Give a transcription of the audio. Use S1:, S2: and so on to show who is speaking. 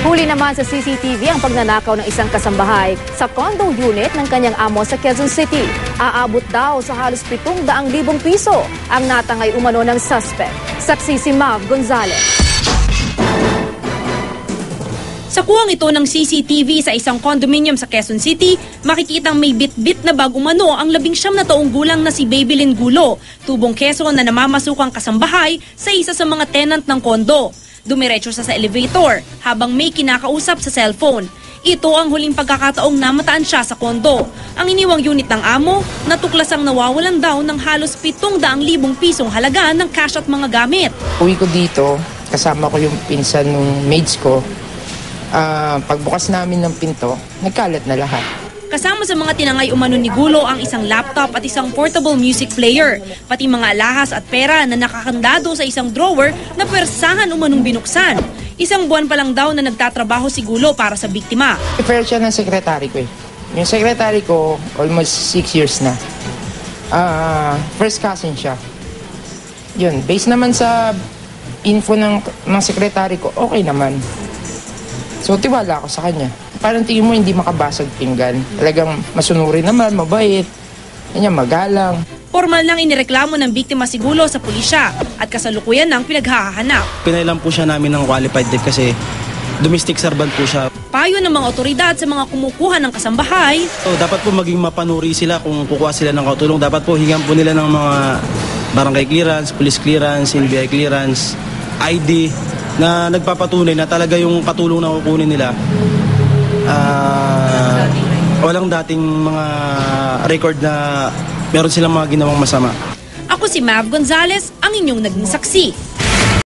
S1: Huli naman sa CCTV ang pagnanakaw ng isang kasambahay sa condo unit ng kanyang amo sa Quezon City. Aabot daw sa halos 700,000 piso ang natangay umano ng suspect. Saksi si Mav Gonzalez.
S2: Sa kuwang ito ng CCTV sa isang condominium sa Quezon City, makikitang may bit-bit na bag umano ang labing siyam na taong gulang na si Babylin Gulo, tubong Quezon na namamasukang kasambahay sa isa sa mga tenant ng kondo. Dumiretso siya sa elevator habang may kinakausap sa cellphone. Ito ang huling pagkakataong namataan siya sa kondo. Ang iniwang unit ng amo, natuklasang nawawalan daw ng halos 700,000 pisong halaga ng cash at mga gamit.
S3: Uwi ko dito, kasama ko yung pinsan ng maids ko. Ah, pagbukas namin ng pinto, nagkalat na lahat.
S2: Kasama sa mga tinangay umano ni Gulo ang isang laptop at isang portable music player, pati mga alahas at pera na nakakandado sa isang drawer na pwersahan umanong binuksan. Isang buwan pa lang daw na nagtatrabaho si Gulo para sa biktima.
S3: Refer siya ng secretary ko eh. Yung secretary ko, almost six years na. Ah, first cousin siya. Yun, based naman sa info ng, ng secretary ko, okay naman. So, tiwala ako sa kanya. Parang tingin mo hindi makabasag pinggan. Talagang masunurin naman, mabait. Kanya, magalang.
S2: Formal nang inireklamo ng biktima si Gulo sa pulisya at kasalukuyan nang pinaghahanap.
S4: Pinailan po siya namin ng qualified debt kasi domestic servant po siya.
S2: Payo ng mga otoridad sa mga kumukuha ng kasambahay,
S4: So, dapat po maging mapanuri sila kung kukuha sila ng katulong. Dapat po hingan po nila ng mga barangay clearance, police clearance, NBI clearance, ID na nagpapatunay na talaga yung katulong na kukunin nila. ah, walang dating mga record na meron silang mga ginawang masama.
S2: ako si Mav Gonzalez, ang inyong naging saksi.